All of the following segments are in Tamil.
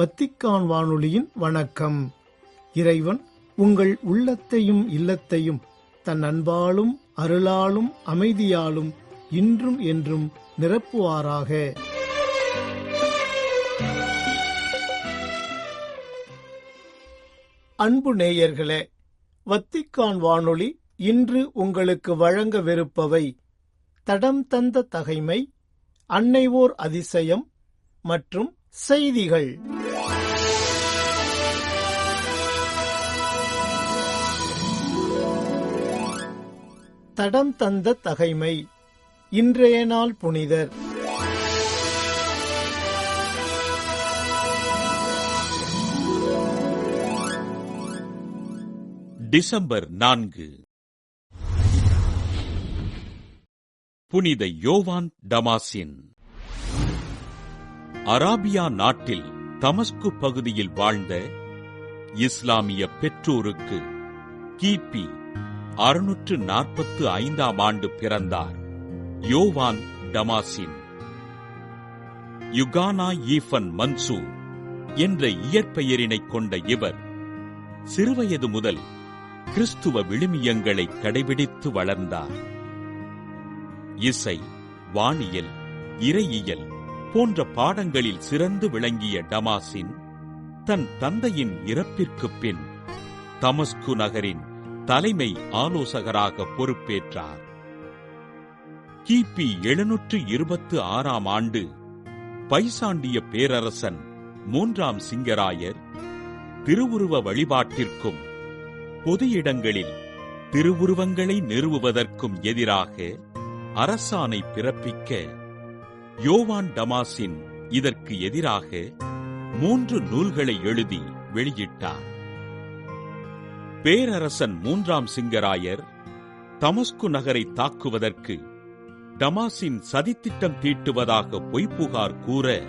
வத்திக்கான் வானொலியின் வணக்கம். இறைவன் உங்கள் உள்ளத்தையும் இல்லத்தையும் தன் அன்பாலும் அருளாலும் அமைதியாலும் இன்றும் என்றும் நிரப்புவாராக. அன்பு நேயர்களே வத்திக்கான் வானொலி இன்று உங்களுக்கு வழங்கவிருப்பவை தடம் தந்த தகைமை அன்னைவோர் அதிசயம் மற்றும் செய்திகள். தடம் தந்த தகைமை. இன்றைய நாள் புனிதர். டிசம்பர் நான்கு. புனித யோவான் டமாசின். அராபியா நாட்டில் தமஸ்கு பகுதியில் வாழ்ந்த இஸ்லாமிய பெற்றோருக்கு கிபி அறுநூற்று நாற்பத்து ஐந்தாம் ஆண்டு பிறந்தார். யோவான் டமாசின். யுகானா ஈஃபன் மன்சூர் என்ற இயற்பெயரினைக் கொண்ட இவர் சிறுவயது முதல் கிறிஸ்துவ விழுமியங்களை கடைபிடித்து வளர்ந்தார். இசை வானியல் இறையியல் போன்ற பாடங்களில் சிறந்து விளங்கிய டமாசின் தன் தந்தையின் இறப்பிற்குப் பின் தமஸ்கு நகரின் தலைமை ஆலோசகராக பொறுப்பேற்றார். கிபி எழுநூற்று இருபத்து ஆறாம் ஆண்டு பைசாண்டிய பேரரசன் மூன்றாம் சிங்கராயர் திருவுருவ வழிபாட்டிற்கும் பொது இடங்களில் திருவுருவங்களை நிறுவுவதற்கும் எதிராக அரசாணை பிறப்பிக்க யோவான் டமாசின் இதற்கு எதிராக மூன்று நூல்களை எழுதி வெளியிட்டார். பேரரசன் மூன்றாம் சிங்கராயர் தமஸ்கு நகரை தாக்குவதற்கு டமாசின் சதித்திட்டம் தீட்டுவதாக பொய்ப்புகார் கூற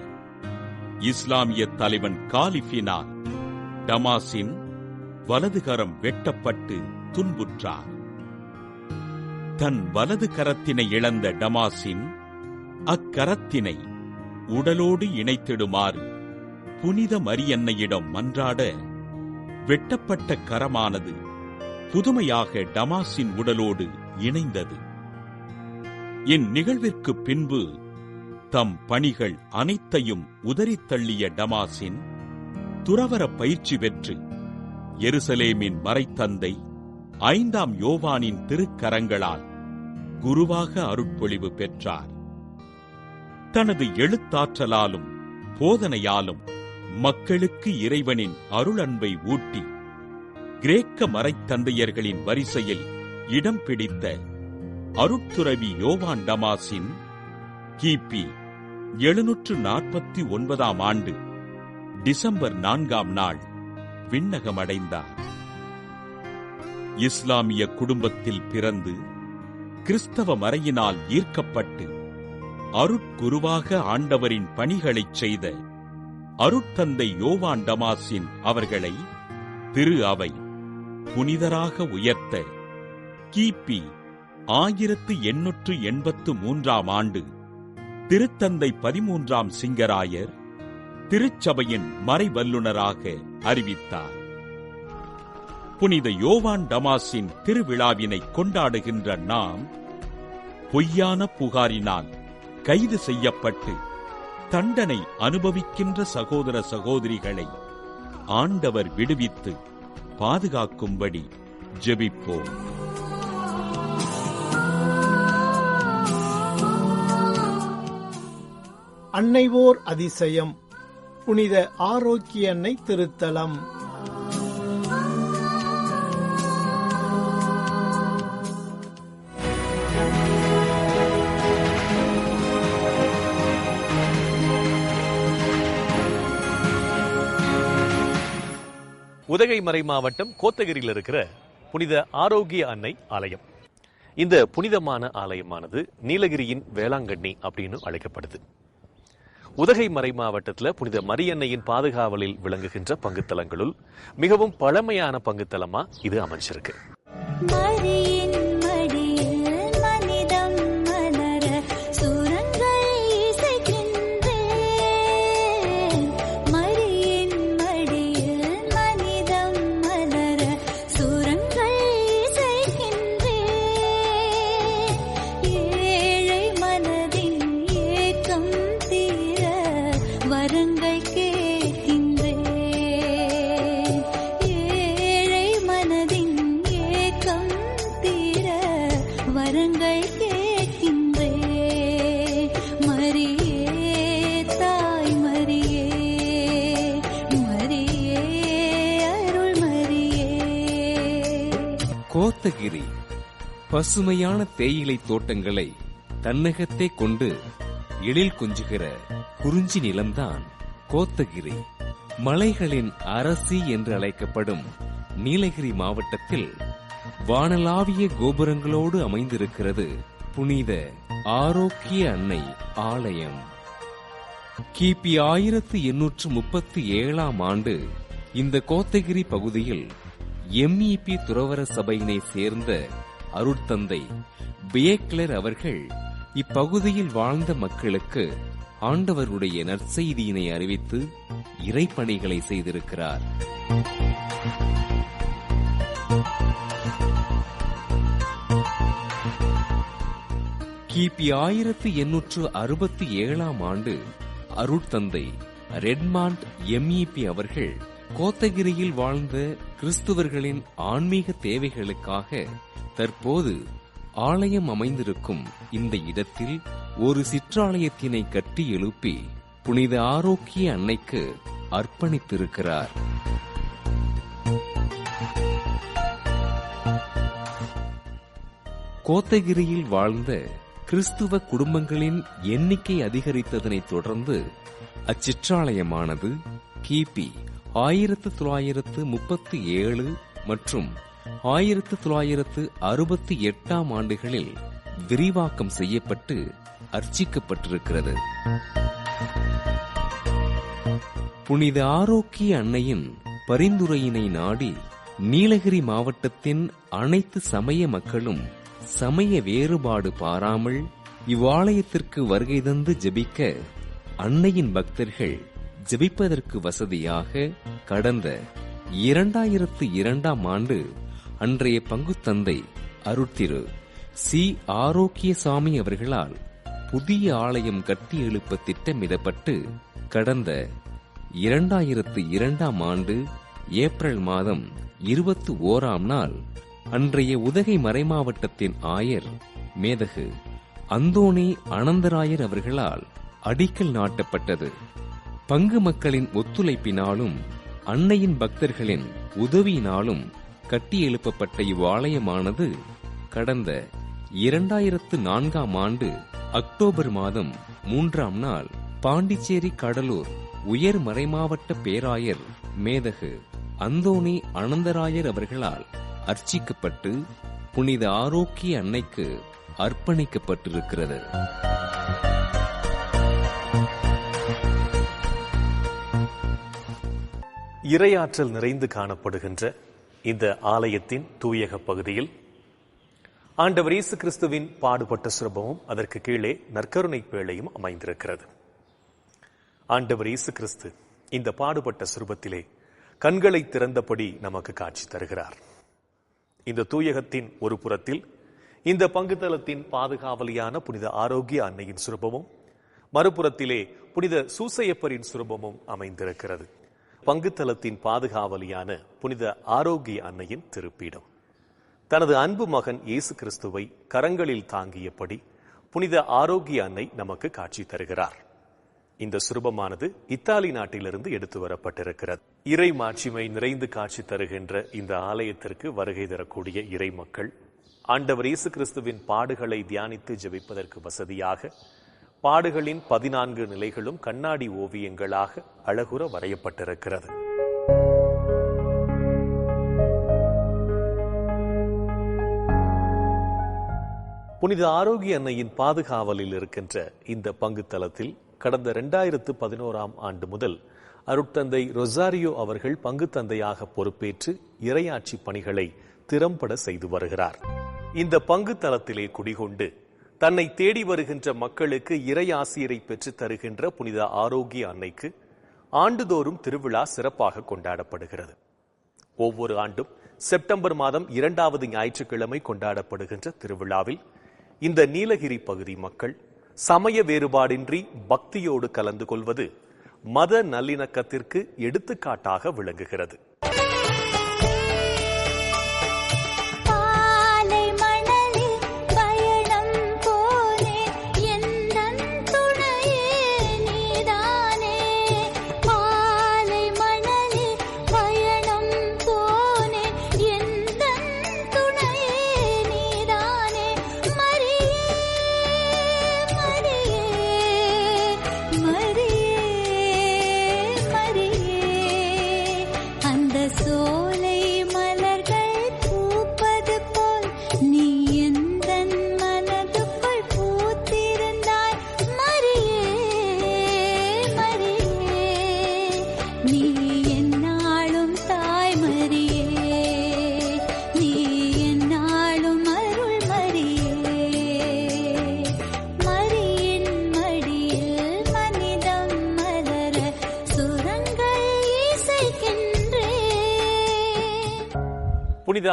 இஸ்லாமிய தலைவன் காலிஃபினால் டமாசின் வலதுகரம் வெட்டப்பட்டு துன்புற்றார். தன் வலது கரத்தினை இழந்த டமாசின் அக்கரத்தினை உடலோடு இணைத்திடுமாறு புனித மரியன்னையிடம் மன்றாட வெட்டப்பட்ட கரமானது புதுமையாக டமாஸின் உடலோடு இணைந்தது. இந்நிகழ்விற்கு பின்பு தம் பணிகள் அனைத்தையும் உதறித்தள்ளிய டமாசின் துறவர பயிற்சி பெற்று எருசலேமின் மறைத்தந்தை ஐந்தாம் யோவானின் திருக்கரங்களால் குருவாக அருட்பொழிவு பெற்றார். தனது எழுத்தாற்றலாலும் போதனையாலும் மக்களுக்கு இறைவனின் அருளன்பை ஊட்டி கிரேக்க மறைத்தந்தையர்களின் வரிசையில் இடம் பிடித்த அருட்துறவி யோவான் டமாசின் கிபி எழுநூற்று நாற்பத்தி ஒன்பதாம் ஆண்டு டிசம்பர் நான்காம் நாள் விண்ணகமடைந்தார். இஸ்லாமிய குடும்பத்தில் பிறந்து கிறிஸ்தவ மறையினால் ஈர்க்கப்பட்டு அருட்குருவாக ஆண்டவரின் பணிகளைச் செய்த அருட்தந்தை யோவான் டமாசின் அவர்களை திரு அவை புனிதராக உயர்த்த. கிபி ஆயிரத்து எண்ணூற்று எண்பத்து மூன்றாம் ஆண்டு திருத்தந்தை பதிமூன்றாம் சிங்கராயர் திருச்சபையின் மறைவல்லுனராக அறிவித்தார். புனித யோவான் டமாஸின் திருவிழாவினை கொண்டாடுகின்ற நாம் பொய்யான புகாரினால் கைது செய்யப்பட்டு தண்டனை அனுபவிக்கின்ற சகோதர சகோதரிகளை ஆண்டவர் விடுவித்து பாதுகாக்கும்படி ஜெபிப்போம். அன்னைவோர் அதிசயம். புனித ஆரோக்கிய அன்னை திருத்தலம். உதகை மறை மாவட்டம் கோத்தகிரியில் இருக்கிற புனித ஆரோக்கிய அன்னை ஆலயம். இந்த புனிதமான ஆலயமானது நீலகிரியின் வேளாங்கண்ணி அப்படின்னு அழைக்கப்படுது. உதகை மறை மாவட்டத்தில் புனித மரியன்னையின் பாதுகாவலில் விளங்குகின்ற பங்குத்தலங்களுள் மிகவும் பழமையான பங்குத்தலமா இது அமைஞ்சிருக்கு. மரியே தாய் மரியே மரியே அருள் மரியே. கோத்தகிரி பசுமையான தேயிலை தோட்டங்களை தன்னகத்தை கொண்டு எழில் கொஞ்சுகிற குறிஞ்சி நிலம்தான் கோத்தகிரி. மலைகளின் அரசி என்று அழைக்கப்படும் நீலகிரி மாவட்டத்தில் வானலாவிய கோபுரங்களோடு அமைந்திருக்கிறது புனித ஆரோக்கிய அன்னை ஆலயம். கிபி ஆயிரத்து எண்ணூற்று முப்பத்தி ஏழாம் ஆண்டு இந்த கோத்தகிரி பகுதியில் எம்இபி துறவர சபையினை சேர்ந்த அருட்தந்தை பியேக்லர் அவர்கள் இப்பகுதியில் வாழ்ந்த மக்களுக்கு ஆண்டவருடைய நற்செய்தியினை அறிவித்து இறைப்பணிகளை செய்திருக்கிறார். கிபி ஆயிரத்து எண்ணூற்று அறுபத்தி ஏழாம் ஆண்டு அருட்தந்தை ரெட்மாண்ட் எம்இபி அவர்கள் கோத்தகிரியில் வாழ்ந்த கிறிஸ்துவர்களின் ஆன்மீக தேவைகளுக்காக தற்போது ஆலயம் அமைந்திருக்கும் இந்த இடத்தில் ஒரு சிற்றாலயத்தினை கட்டி எழுப்பி புனித ஆரோக்கிய அன்னைக்கு அர்ப்பணித்திருக்கிறார். கோத்தகிரியில் வாழ்ந்த கிறிஸ்துவ குடும்பங்களின் எண்ணிக்கை அதிகரித்ததனைத் தொடர்ந்து அச்சிற்றாலயமானது கிபி ஆயிரத்து தொள்ளாயிரத்து முப்பத்தி ஏழு மற்றும் ஆயிரத்து தொள்ளாயிரத்து அறுபத்தி எட்டாம் ஆண்டுகளில் விரிவாக்கம் செய்யப்பட்டு அர்ச்சிக்கப்பட்டிருக்கிறது. புனித ஆரோக்கிய அன்னையின் பரிந்துரையினை நாடி நீலகிரி மாவட்டத்தின் அனைத்து சமய மக்களும் சமய வேறுபாடு பாராமல் இவ்வாலயத்திற்கு வருகை தந்து ஜெபிக்க அன்னையின் பக்தர்கள் ஜெபிப்பதற்கு வசதியாக கடந்த இரண்டாயிரத்து இரண்டாம் ஆண்டு அன்றைய பங்குத்தந்தை அருட்திரு சி. ஆரோக்கியசாமி அவர்களால் புதிய ஆலயம் கட்டி எழுப்ப திட்டமிடப்பட்டு கடந்த இரண்டாயிரத்து இரண்டாம் ஆண்டு ஏப்ரல் மாதம் இருபத்தி ஓராம் நாள் அன்றைய உதகை மறைமாவட்டத்தின் ஆயர் மேதகு அந்தோணி அனந்தராயர் அவர்களால் அடிக்கல் நாட்டப்பட்டது. பங்கு மக்களின் ஒத்துழைப்பினாலும் அன்னையின் பக்தர்களின் உதவியினாலும் கட்டி எழுப்பப்பட்ட இவ்வாலயமானது கடந்த இரண்டாயிரத்து நான்காம் ஆண்டு அக்டோபர் மாதம் மூன்றாம் நாள் பாண்டிச்சேரி கடலூர் உயர் மறைமாவட்ட பேராயர் மேதகு அந்தோணி அனந்தராயர் அவர்களால் அர்ச்சிக்கப்பட்டு புனித ஆரோக்கிய அன்னைக்கு அர்ப்பணிக்கப்பட்டிருக்கிறது. இரையாற்றல் நிறைந்து காணப்படுகின்ற இந்த ஆலயத்தின் தூயக பகுதியில் ஆண்டவர் இயேசு கிறிஸ்துவின் பாடுபட்ட சுரபமும் அதற்கு கீழே நற்கருணை பேழையும் அமைந்திருக்கிறது. ஆண்டவர் இயேசு கிறிஸ்து இந்த பாடுபட்ட சுரபத்திலே கண்களை திறந்தபடி நமக்கு காட்சி தருகிறார். இந்த தூயகத்தின் ஒரு புறத்தில் இந்த பங்குத்தலத்தின் பாதுகாவலியான புனித ஆரோக்கிய அன்னையின் சுரபமும் மறுபுறத்திலே புனித சூசையப்பரின் சுரபமும் அமைந்திருக்கிறது. பங்குத்தலத்தின் பாதுகாவலியான புனித ஆரோக்கிய அன்னையின் திருப்பீடம். தனது அன்பு மகன் இயேசு கிறிஸ்துவை கரங்களில் தாங்கியபடி புனித ஆரோக்கிய அன்னை நமக்கு காட்சி தருகிறார். இந்த சுரூபமானது இத்தாலி நாட்டிலிருந்து எடுத்து வரப்பட்டிருக்கிறது. இறை மாட்சிமை நிறைந்து காட்சி தருகின்ற இந்த ஆலயத்திற்கு வருகை தரக்கூடிய இறை மக்கள் ஆண்டவர் இயேசு கிறிஸ்துவின் பாடுகளை தியானித்து ஜெபிப்பதற்கு வசதியாக பாடுகளின் பதினான்கு நிலைகளும் கண்ணாடி ஓவியங்களாக அழகுற வரையப்பட்டிருக்கிறது. புனித ஆரோக்கிய அன்னையின் பாதுகாவலில் இருக்கின்ற இந்த பங்கு தளத்தில் கடந்த இரண்டாயிரத்து பதினோராம் ஆண்டு முதல் அருட்தந்தை ரொசாரியோ அவர்கள் பங்கு தந்தையாக பொறுப்பேற்று இறையாட்சி பணிகளை திறம்பட செய்து வருகிறார். இந்த பங்கு தளத்திலே குடிகொண்டு தன்னை தேடி வருகின்ற மக்களுக்கு இறை ஆசிரியரை பெற்று தருகின்ற புனித ஆரோக்கிய அன்னைக்கு ஆண்டுதோறும் திருவிழா சிறப்பாக கொண்டாடப்படுகிறது. ஒவ்வொரு ஆண்டும் செப்டம்பர் மாதம் இரண்டாவது ஞாயிற்றுக்கிழமை கொண்டாடப்படுகின்ற திருவிழாவில் இந்த நீலகிரி பகுதி மக்கள் சமய வேறுபாடின்றி பக்தியோடு கலந்து கொள்வது மத நல்லிணக்கத்திற்கு எடுத்துக்காட்டாக விளங்குகிறது.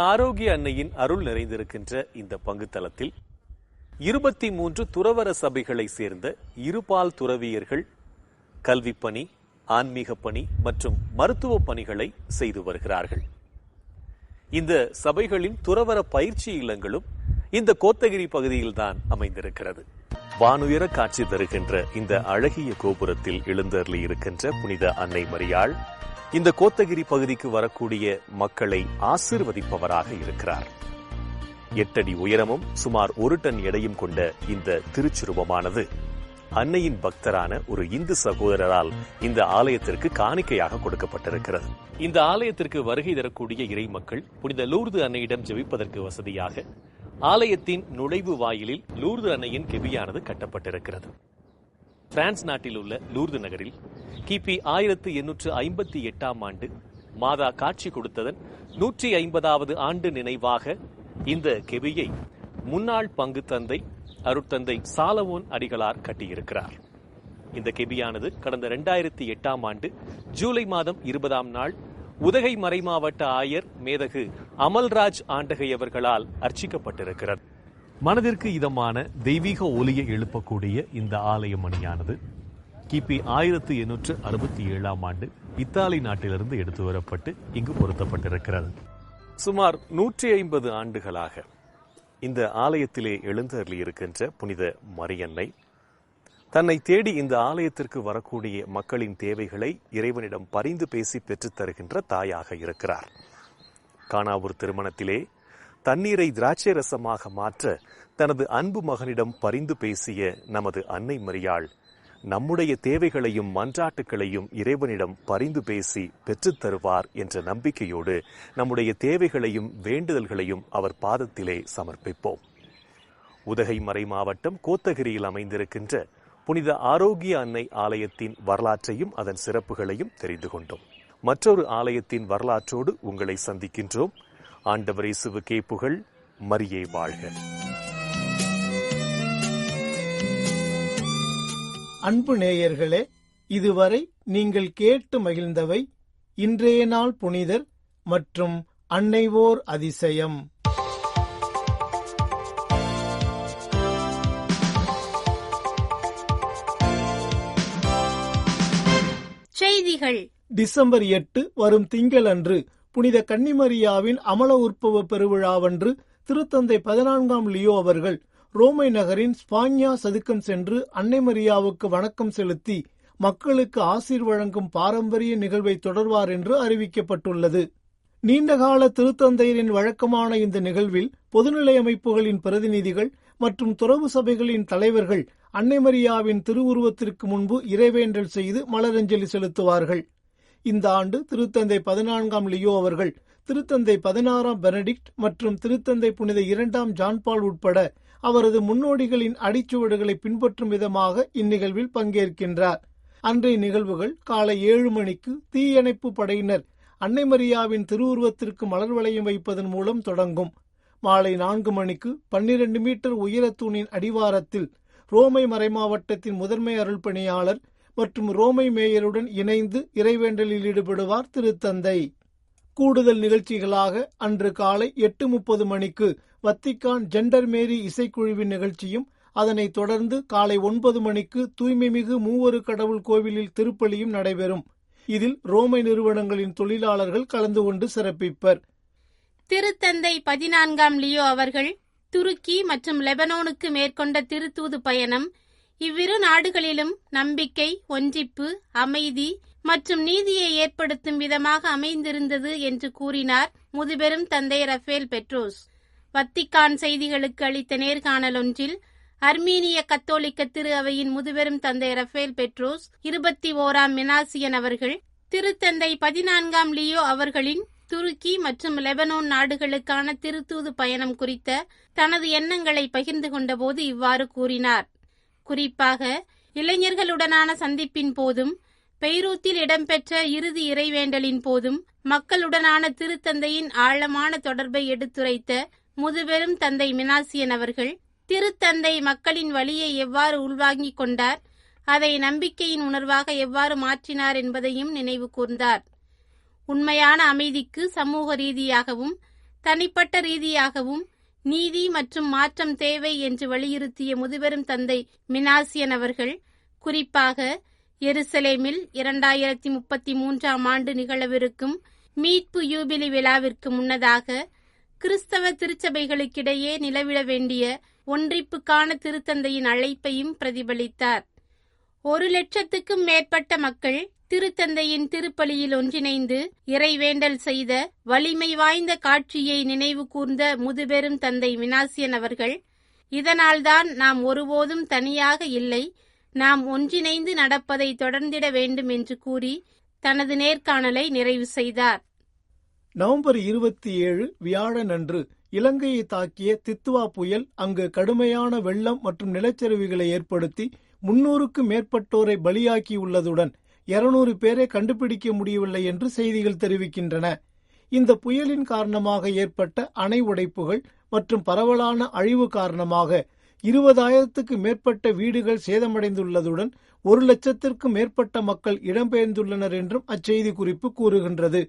ஆரோக்கிய அன்னையின் அருள் நிறைந்திருக்கின்ற இந்த பங்கு தளத்தில் இருபத்தி மூன்று துறவர சபைகளை சேர்ந்த இருபால் துறவியர்கள் கல்விப்பணி ஆன்மீக பணி மற்றும் மருத்துவ பணிகளை செய்து வருகிறார்கள். இந்த சபைகளின் துறவர பயிற்சி இல்லங்களும் இந்த கோத்தகிரி பகுதியில்தான் அமைந்திருக்கிறது. வானுயர காட்சி தருகின்ற இந்த அழகிய கோபுரத்தில் எழுந்தருளி இருக்கின்ற புனித அன்னை மரியாள் இந்த கோத்தகிரி பகுதிக்கு வரக்கூடிய மக்களை ஆசிர்வதிப்பவராக இருக்கிறார். எட்டடி உயரமும் சுமார் ஒரு டன் எடையும் கொண்ட இந்த திருச்சுருவமானது அன்னையின் பக்தரான ஒரு இந்து சகோதரரால் இந்த ஆலயத்திற்கு காணிக்கையாக கொடுக்கப்பட்டிருக்கிறது. இந்த ஆலயத்திற்கு வருகை தரக்கூடிய இறை மக்கள் புனித லூர்து அன்னையிடம் ஜெபிப்பதற்கு வசதியாக ஆலயத்தின் நுழைவு வாயிலில் லூர்து அன்னையின் கெபியானது கட்டப்பட்டிருக்கிறது. பிரான்ஸ் நாட்டில் உள்ள லூர்து நகரில் கிபி ஆயிரத்து எண்ணூற்று ஐம்பத்தி எட்டாம் ஆண்டு மாதா காட்சி கொடுத்ததன் நூற்றி ஐம்பதாவது ஆண்டு நினைவாக இந்த கெபியை முன்னாள் பங்கு தந்தை அருட்தந்தை சாலவோன் அடிகளார் கட்டியிருக்கிறார். இந்த கெபியானது கடந்த இரண்டாயிரத்தி எட்டாம் ஆண்டு ஜூலை மாதம் இருபதாம் நாள் உதகை மறைமாவட்ட ஆயர் மேதகு அமல்ராஜ் ஆண்டகை அவர்களால் அர்ச்சிக்கப்பட்டிருக்கிறது. மனதிற்கு இதமான தெய்வீக ஒலியை எழுப்பக்கூடிய இந்த ஆலய மணியானது கிபி ஆயிரத்து எண்ணூற்று அறுபத்தி ஏழாம் ஆண்டு இத்தாலி நாட்டிலிருந்து எடுத்து வரப்பட்டு இங்கு பொருத்தப்பட்டிருக்கிறது. சுமார் நூற்றி ஐம்பது ஆண்டுகளாக இந்த ஆலயத்திலே எழுந்தருளி இருக்கின்ற புனித மரியன்னை தன்னை தேடி இந்த ஆலயத்திற்கு வரக்கூடிய மக்களின் தேவைகளை இறைவனிடம் பரிந்து பேசி பெற்றுத் தருகின்ற தாயாக இருக்கிறார். காணாவூர் திருமணத்திலே தண்ணீரை திராட்சை ரசமாக மாற்ற தனது அன்பு மகனிடம் பரிந்து பேசிய நமது அன்னை மரியாள் நம்முடைய தேவைகளையும் மன்றாட்டுகளையும் இறைவனிடம் பரிந்து பேசி பெற்றுத் தருவார் என்ற நம்பிக்கையோடு நம்முடைய தேவைகளையும் வேண்டுதல்களையும் அவர் பாதத்திலே சமர்ப்பிப்போம். உதகை மறை மாவட்டம் கோத்தகிரியில் அமைந்திருக்கின்ற புனித ஆரோக்கிய அன்னை ஆலயத்தின் வரலாற்றையும் அதன் சிறப்புகளையும் தெரிந்து கொண்டோம். மற்றொரு ஆலயத்தின் வரலாற்றோடு உங்களை சந்திக்கின்றோம். ஆண்டவர் இயேசுவுக்கே புகழ். மரியே வாழ்க. அன்பு நேயர்களே இதுவரை நீங்கள் கேட்டு மகிழ்ந்தவை இன்றைய நாள் புனிதர் மற்றும் அன்னைவோர் அதிசயம். செய்திகள். டிசம்பர் எட்டு வரும் திங்களன்று புனித கன்னிமரியாவின் அமல உற்பவ பெருவிழாவன்று திருத்தந்தை பதினான்காம் லியோ அவர்கள் ரோமை நகரின் ஸ்பான்யா சதுக்கம் சென்று அன்னை மரியாவுக்கு வணக்கம் செலுத்தி மக்களுக்கு ஆசீர் வழங்கும் பாரம்பரிய நிகழ்வை தொடர்வார் என்று அறிவிக்கப்பட்டுள்ளது. நீண்டகால திருத்தந்தையரின் வழக்கமான இந்த நிகழ்வில் பொதுநிலை அமைப்புகளின் பிரதிநிதிகள் மற்றும் துறவு சபைகளின் தலைவர்கள் அன்னை மரியாவின் திருவுருவத்திற்கு முன்பு இறைவேண்டல் செய்து மலரஞ்சலி செலுத்துவார்கள். இந்த ஆண்டு திருத்தந்தை பதினான்காம் லியோ அவர்கள் திருத்தந்தை பதினாறாம் பெனடிக்ட் மற்றும் திருத்தந்தை புனித இரண்டாம் ஜான்பால் உட்பட அவரது முன்னோடிகளின் அடிச்சுவடுகளை பின்பற்றும் விதமாக இந்நிகழ்வில் பங்கேற்கின்றார். அன்றைய நிகழ்வுகள் காலை ஏழு மணிக்கு தீயணைப்பு படையினர் அன்னை மரியாவின் திருவுருவத்திற்கு மலர் வளையம் வைப்பதன் மூலம் தொடங்கும். மாலை நான்கு மணிக்கு பன்னிரண்டு மீட்டர் உயரத்தூணின் அடிவாரத்தில் ரோமை மறைமாவட்டத்தின் முதன்மை அருள் பணியாளர் மற்றும் ரோமை மேயருடன் இணைந்து இறைவேண்டலில் ஈடுபடுவார் திருத்தந்தை. கூடுதல் நிகழ்ச்சிகளாக அன்று காலை எட்டு முப்பது மணிக்கு வத்திக்கான் ஜெண்டர் மேரி இசைக்குழுவின் நிகழ்ச்சியும் அதனைத் தொடர்ந்து காலை ஒன்பது மணிக்கு தூய்மைமிகு மூவரு கடவுள் கோவிலில் திருப்பலியும் நடைபெறும். இதில் ரோமை நிறுவனங்களின் தொழிலாளர்கள் கலந்து கொண்டு சிறப்பிப்பர். திருத்தந்தை பதினான்காம் லியோ அவர்கள் துருக்கி மற்றும் லெபனோனுக்கு மேற்கொண்ட திருத்தூது பயணம் இவ்விரு நாடுகளிலும் நம்பிக்கை ஒன்றிப்பு அமைதி மற்றும் நீதியை ஏற்படுத்தும் விதமாக அமைந்திருந்தது என்று கூறினார் முதுபெரும் தந்தை ரஃபேல் பெட்ரோஸ். வத்திக்கான் செய்திகளுக்கு அளித்த நேர்காணல் ஒன்றில் அர்மீனிய கத்தோலிக்க திரு அவையின் முதுபெரும் தந்தை ரஃபேல் பெட்ரோஸ் இருபத்தி ஓராம் மினாசியன் அவர்கள் திருத்தந்தை பதினான்காம் லியோ அவர்களின் துருக்கி மற்றும் லெபனோன் நாடுகளுக்கான திருத்தூது பயணம் குறித்த தனது எண்ணங்களை பகிர்ந்து கொண்டபோது இவ்வாறு கூறினார். குறிப்பாக இளைஞர்களுடனான சந்திப்பின் போதும் பெய்ரூத்தில் இடம்பெற்ற இறுதி இறைவேண்டலின் போதும் மக்களுடனான திருத்தந்தையின் ஆழமான தொடர்பை எடுத்துரைத்த முதுபெரும் தந்தை மினாசியன் அவர்கள் திருத்தந்தை மக்களின் வழியை எவ்வாறு உள்வாங்கிக் கொண்டார் அதை நம்பிக்கையின் உணர்வாக எவ்வாறு மாற்றினார் என்பதையும் நினைவு கூர்ந்தார். உண்மையான அமைதிக்கு சமூக ரீதியாகவும் தனிப்பட்ட ரீதியாகவும் நீதி மற்றும் மாற்றம் தேவை என்று வலியுறுத்திய முதுபெரும் தந்தை மினாசியன் அவர்கள் குறிப்பாக எருசலேமில் இரண்டாயிரத்தி முப்பத்தி மூன்றாம் ஆண்டு நிகழவிருக்கும் மீட்பு யூபிலி விழாவிற்கு முன்னதாக கிறிஸ்தவ திருச்சபைகளுக்கிடையே நிலவிட வேண்டிய ஒன்றிப்புக்கான திருத்தந்தையின் அழைப்பையும் பிரதிபலித்தார். ஒரு லட்சத்துக்கும் மேற்பட்ட மக்கள் திருத்தந்தையின் திருப்பலியில் ஒன்றிணைந்து இறைவேண்டல் செய்த வலிமை வாய்ந்த காட்சியை நினைவு கூர்ந்த முதுபெரும் தந்தை வினாசியன் அவர்கள் இதனால்தான் நாம் ஒருபோதும் தனியாக இல்லை நாம் ஒன்றிணைந்து நடப்பதை தொடர்ந்திட வேண்டும் என்று கூறி தனது நேர்காணலை நிறைவு செய்தார். நவம்பர் இருபத்தி ஏழு வியாழன் அன்று இலங்கையை தாக்கிய தித்துவா புயல் அங்கு கடுமையான வெள்ளம் மற்றும் நிலச்சரிவுகளை ஏற்படுத்தி முன்னூறுக்கு மேற்பட்டோரை பலியாக்கியுள்ளதுடன் இருநூறு பேரை கண்டுபிடிக்க முடியவில்லை என்று செய்திகள் தெரிவிக்கின்றன. இந்த புயலின் காரணமாக ஏற்பட்ட அணை உடைப்புகள் மற்றும் பரவலான அழிவு காரணமாக இருபதாயிரத்துக்கு மேற்பட்ட வீடுகள் சேதமடைந்துள்ளதுடன் ஒரு லட்சத்திற்கும் மேற்பட்ட மக்கள் இடம்பெயர்ந்துள்ளனர் என்றும் அச்செய்தி குறிப்பு கூறுகின்றது.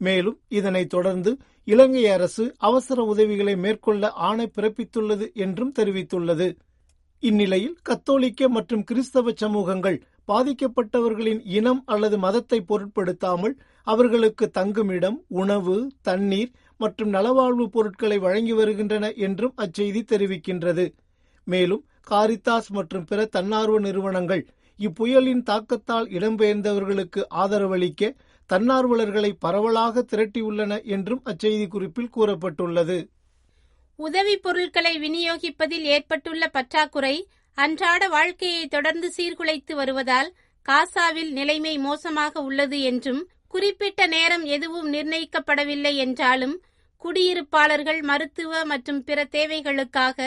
மேலும் இதனைத் தொடர்ந்து இலங்கை அரசு அவசர உதவிகளை மேற்கொள்ள ஆணை பிறப்பித்துள்ளது என்றும் தெரிவித்துள்ளது. இந்நிலையில் கத்தோலிக்க மற்றும் கிறிஸ்தவ சமூகங்கள் பாதிக்கப்பட்டவர்களின் இனம் அல்லது மதத்தை பொருட்படுத்தாமல் அவர்களுக்கு தங்குமிடம் உணவு தண்ணீர் மற்றும் நலவாழ்வு பொருட்களை வழங்கி வருகின்றன என்றும் அச்செய்தி தெரிவிக்கின்றது. மேலும் காரித்தாஸ் மற்றும் பிற தன்னார்வ நிறுவனங்கள் இப்புயலின் தாக்கத்தால் இடம்பெயர்ந்தவர்களுக்கு ஆதரவளிக்க தன்னார்வலர்களை பரவலாக திரட்டியுள்ளன என்றும் அச்செய்தி குறிப்பில் கூறப்பட்டுள்ளது. உதவி பொருட்களை விநியோகிப்பதில் ஏற்பட்டுள்ள பற்றாக்குறை அன்றாட வாழ்க்கையை தொடர்ந்து சீர்குலைத்து வருவதால் காசாவில் நிலைமை மோசமாக உள்ளது என்றும் குறிப்பிட்ட நேரம் எதுவும் நிர்ணயிக்கப்படவில்லை என்றாலும் குடியிருப்பாளர்கள் மருத்துவ மற்றும் பிற தேவைகளுக்காக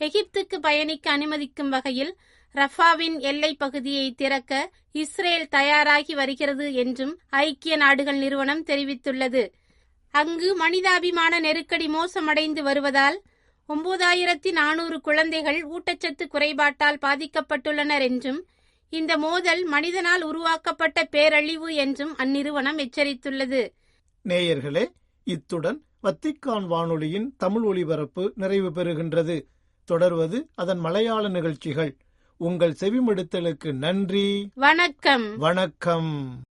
எகிப்துக்கு பயணிக்க அனுமதிக்கும் வகையில் ரஃபாவின் எல்லை பகுதியை திறக்க இஸ்ரேல் தயாராகி வருகிறது என்றும் ஐக்கிய நாடுகள் நிறுவனம் தெரிவித்துள்ளது. அங்கு மனிதாபிமான நெருக்கடி மோசமடைந்து வருவதால் ஒன்பதாயிரத்தி நானூறு குழந்தைகள் ஊட்டச்சத்து குறைபாட்டால் பாதிக்கப்பட்டுள்ளனர் என்றும் இந்த மோதல் மனிதனால் உருவாக்கப்பட்ட பேரழிவு என்றும் அந்நிறுவனம் எச்சரித்துள்ளது. நேயர்களே இத்துடன் வத்திக்கான் வானொலியின் தமிழ் ஒளிபரப்பு நிறைவு பெறுகின்றது. தொடர்வது அதன் மலையாள நிகழ்ச்சிகள். உங்கள் செவிமடுத்தலுக்கு நன்றி. வணக்கம். வணக்கம்.